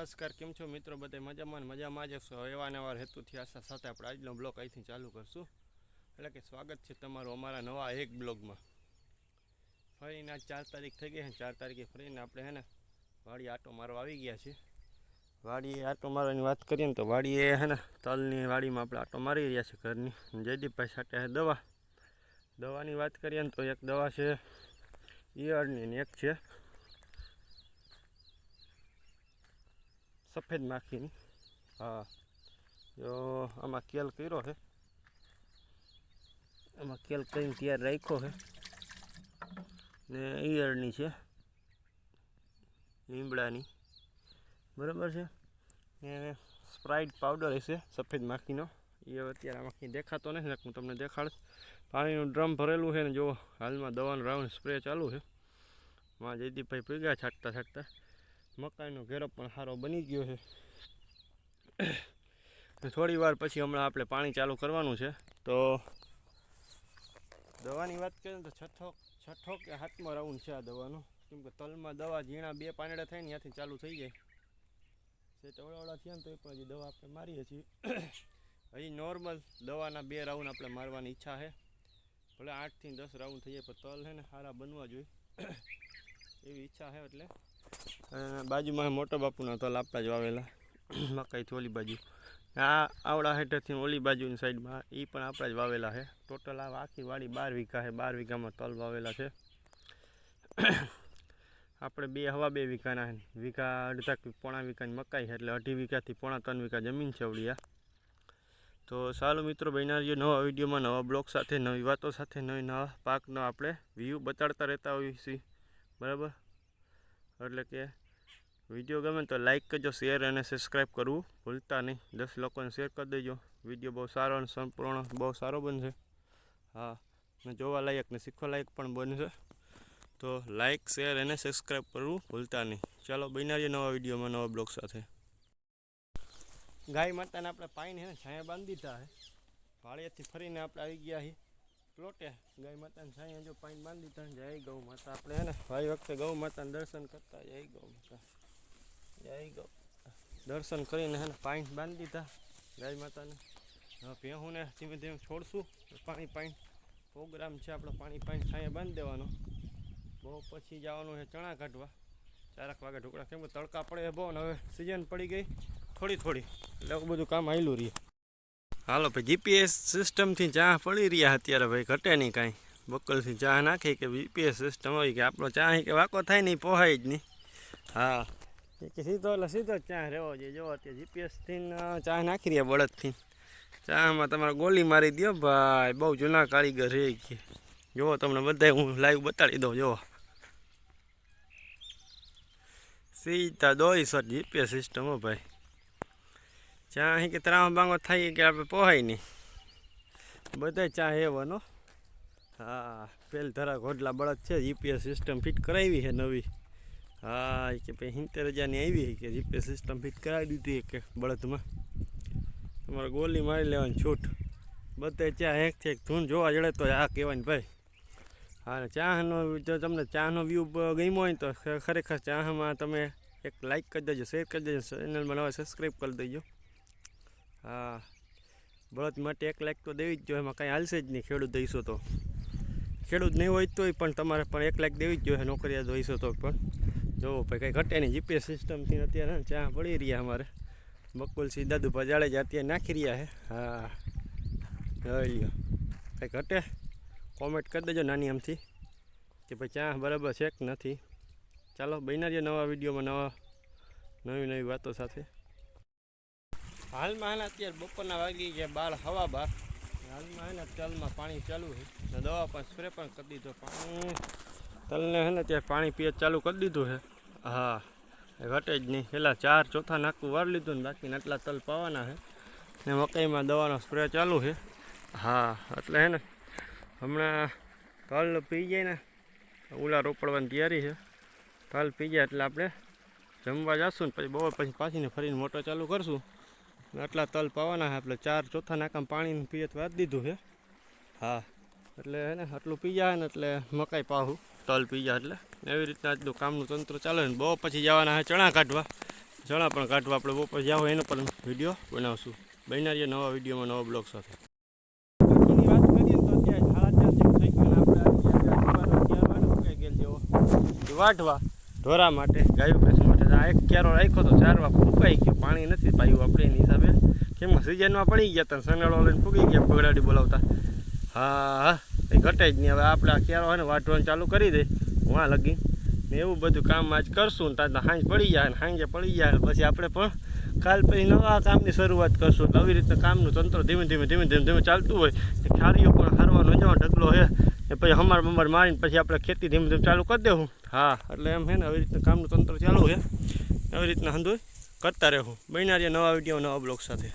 નમસ્કાર, કેમ છો મિત્રો? બધા મજામાં મજામાં જ હશો? એવા નવા હેતુથી આશા સાથે આપણે આજનો બ્લોગ અહીંથી ચાલુ કરશું. એટલે કે સ્વાગત છે તમારું અમારા નવા એક બ્લોગમાં. ફરીને આજ ચાર તારીખ થઈ ગઈ છે ચાર તારીખે ફરીને આપણે હે ને વાડી આટો મારવા આવી ગયા છીએ. વાડીએ આટો મારવાની વાત કરીએ ને તો વાડીએ હે ને, તલની વાડીમાં આપણે આટો મારી રહ્યા છીએ ઘરની. જયદીપભાઈ સાથે છે દવા. દવાની વાત કરીએ ને તો એક દવા છે, ઈયળની ને એક છે. સફેદ માખીની હા. જો આમાં કેલ કર્યો છે. આમાં કેલ કરીને તૈયાર રાખ્યો છે. ને ઈયળની છે. લીમડાની. બરાબર છે? ને સ્પ્રાઇટ પાવડર હશે, સફેદ માખીનો. એ અત્યારે આમાં કંઈ દેખાતો નથી હું તમને દેખાડ. પાણીનું ડ્રમ ભરેલું છે ને, જો હાલમાં દવાનું રાઉન્ડ સ્પ્રે ચાલુ છે. માં જયદીપભાઈ પીગા છાંટતા છાંટતા. મકાઈનો ઘેરો પણ સારો બની ગયો છે. થોડી વાર પછી હમણાં આપણે પાણી ચાલુ કરવાનું છે. તો દવાની વાત કરીએ તો છઠ્ઠો છઠ્ઠો કે હાથમાં રાઉન્ડ છે આ દવાનો. કેમ કે તલમાં દવા ઝીણા બે પાંદડા થાય ને ત્યાંથી ચાલુ થઈ જાય. જે ટવડાવડા થયા ને તો એ પણ હજી દવા આપણે મારીએ છીએ. હજી નોર્મલ દવાના બે રાઉન્ડ આપણે મારવાની ઈચ્છા છે. ભલે આઠથી દસ રાઉન્ડ થઈ જાય, પણ તલ છે ને સારા બનવા જોઈએ. એવી ઈચ્છા છે એટલે બાજુમાં મોટા બાપુના તલ આપણા જ વાવેલા. મકાઈથી ઓલી બાજુ. આ આવડા હેઠળથી ઓલી બાજુની સાઈડમાં એ પણ આપણા જ વાવેલા છે. ટોટલ આ આખી વાડી બાર વીઘા છે. બાર વીઘામાં તલ વાવેલા છે. આપણે બે હવા બે વીઘાના વીઘા અડધા પોણા વીઘાની મકાઈ છે એટલે અઢી વીઘાથી પોણા ત્રણ વીઘા જમીન છે આવડિયા તો સારું મિત્રો બન્યા નવા વિડીયોમાં નવા બ્લોગ સાથે, નવી વાતો સાથે, નવી નવા પાકનો આપણે વ્યૂ બતાડતા રહેતા હોઈએ છીએ. બરાબર? એટલે કે વીડિયો ગમે તો લાઇક કરજો, શેર અને સબસ્ક્રાઈબ કરવું ભૂલતા નહીં. દસ લોકોને શેર કરી દેજો. વીડિયો બહુ સારો અને સંપૂર્ણ, બહુ સારો બનશે. હા, ને જોવા લાયક ને શીખવા લાયક પણ બનશે. તો લાઇક શેર અને સબસ્ક્રાઈબ કરવું ભૂલતા નહીં. ચાલો, બનાવીએ નવા વિડીયોમાં નવા બ્લોગ સાથે. ગાય માતાને આપણે પાઈને ને છાંયા બાંધી દીધા હે. ભાળિયાથી ફરીને આપણે આવી ગયા છીએ પ્લોટે. ગાય માતાને છાંયા જો પાણી બાંધી દીધા જય ગૌ માતા. આપણે હે ને, ભાઈ વખતે ગૌ માતાને દર્શન કરતા જય ગૌ માતા. દર્શન કરીને હે ને પાણી બાંધી દીધા ગાય માતાને. હવે ભેહુંને ધીમે ધીમે છોડશું. પાણી પાણી પ્રોગ્રામ છે આપણે, પાણી પાણી છાંયા બાંધી દેવાનો. બહુ પછી જવાનું છે ચણા કાઢવા. ચારક વાગે ઢોકળા કેમ તડકા પડે બહુ હવે સિઝન પડી ગઈ. થોડી થોડી. એટલે બધું કામ આવેલું રહીએ હાલો ભાઈ જીપીએસ સિસ્ટમથી ચા પડી રહ્યા અત્યારે ભાઈ, ઘટે નહીં કાંઈ. બકલથી ચા નાખી કે જીપીએસ સિસ્ટમ હોય કે આપણો ચા કે વાકો થાય નહીં, પોહાય જ નહીં. હા. કે સીધો એટલે સીધો ચા રહેવો જોઈએ જો અત્યારે જીપીએસથી ચા નાખી રહ્યા બળદથી ચામાં તમારે ગોલી મારી દો ભાઈ બહુ જૂના કારીગર રહી ગયા જુઓ તમને બધા હું લાઈવ બતાડી દઉં જુઓ સીધા દોઈ સર જીપીએસ સિસ્ટમ હો ભાઈ ચા અહીં કે ત્રાવ બાંગો થાય કે આપણે પોહાય નહીં બધા ચા હેવાનો હા પેલ ધરા ઘોડલા બળદ છે જીપીએસ સિસ્ટમ ફિટ કરાવી છે નવી હા કે ભાઈ સિત્તેર હજારની આવી કે જીપે સિસ્ટમ ફિટ કરાવી દીધી કે બળદમાં. તમારે ગોલી મારી લેવાની છૂટ. બધે ચા એકથી એક ધૂન જોવા જડે તો આ કહેવાય ભાઈ. હા ચાનો જો તમને ચાનો વ્યૂ ગમ્યો હોય તો ખરેખર ચામાં તમે એક લાઈક કરી દેજો શેર કરી દેજો ચેનલમાં નવા સબસ્ક્રાઈબ કરી દેજો. હા, બળદ માટે એક લાઇક તો દેવી જ જોઈએ, એમાં કાંઈ હાલશે જ નહીં, ખેડૂત દઈશો તો. ખેડૂત નહીં હોય તોય પણ તમારે પણ એક લાઇક દેવી જ જોઈએ નોકરિયાત દઈશો તો પણ. જો, ભાઈ, કંઈ ઘટે નહીં. જીપીએસ સિસ્ટમથી અત્યારે ચા પડી રહ્યા અમારે. બકુલસિંહ દાદુભા જાડેજા અત્યારે નાખી રહ્યા છે. હા. લ્યો. કંઈ ઘટે? કોમેન્ટ કરી દેજો નાની આમથી. કે ભાઈ, ચા બરાબર છે કે નથી? ચાલો, બન્યા નવા વિડીયોમાં નવા, નવી નવી વાતો સાથે. હાલમાં એના અત્યારે બપોરના વાગી ગયા બાર, હવા બાર. હાલમાં એના તલમાં પાણી ચાલુ છે. દવા પણ સ્પ્રે પણ કરી દીધો. પાણી તલને હે ને ત્યાં પાણી પીએ ચાલુ કરી દીધું છે. હા, એ ઘટે જ નહીં. પહેલાં ચાર ચોથા નાખું વાર લીધું ને બાકીના આટલા તલ પાવાના છે. ને મકાઈમાં દવાનો સ્પ્રે ચાલુ છે. હા, એટલે હે ને હમણાં તલ પી જાય ને ઉલા રોપડવાની તૈયારી છે. તલ પી જાય એટલે આપણે જમવા જશું ને પછી બપોર પછી પાછીને ફરીને મોટો ચાલુ કરશું. આટલા તલ પાવાના છે આપણે ચાર ચોથા નાકામ પાણીનું પિયત વાત દીધું છે. હા, એટલે હે ને આટલું પી જાય ને એટલે મકાઈ પાહું. તલ પી જાય એટલે. એવી રીતના આજનું કામનું તંત્ર ચાલે ને બહુ પછી જવાના છે ચણા કાઢવા. ચણા પણ કાઢવા આપણે બપોર જાવ એનો પણ વીડિયો બનાવશું. બન્યા નવા વિડીયોમાં નવા બ્લોગ સાથે. ચાર વાઢવા. ઢોરા માટે ગાયો ભેંસ માટે. આ એક ક્યારો રાખ્યો તો ચારવા ફૂંકાઈ ગયો. પાણી નથી પાયું આપણે એની હિસાબે. કેમ? સિઝનમાં પડી ગયા હતા સનેડો લઈને ફૂગી ગયા પગડાડી બોલાવતા. હા હા. એ ઘટે જ નહીં. હવે આપણે આ ક્યારો હોય ને વાઢવાનું ચાલુ કરી દે. વાં લગી. ને એવું બધું કામ આજ કરશું ને ત્યાં હાંજ પડી જાય ને હાંજે પડી જાય પછી આપણે પણ કાલ પછી નવા કામની શરૂઆત કરશું. એટલે આવી રીતે કામનું તંત્ર ધીમે ધીમે ધીમે ધીમે ધીમે ચાલતું હોય. ને ખારીઓ પણ હારવાનો જવા ઢગલો છે ને પછી હમાર બમાર મારીને પછી આપણે ખેતી ધીમે ધીમે ચાલુ કરી દેવું. હા, એટલે એમ છે ને આવી રીતના કામનું તંત્ર ચાલુ છે આવી રીતના હંધુય કરતા રહેવું. બન્યા નવા વીડિયો, નવા બ્લોગ સાથે.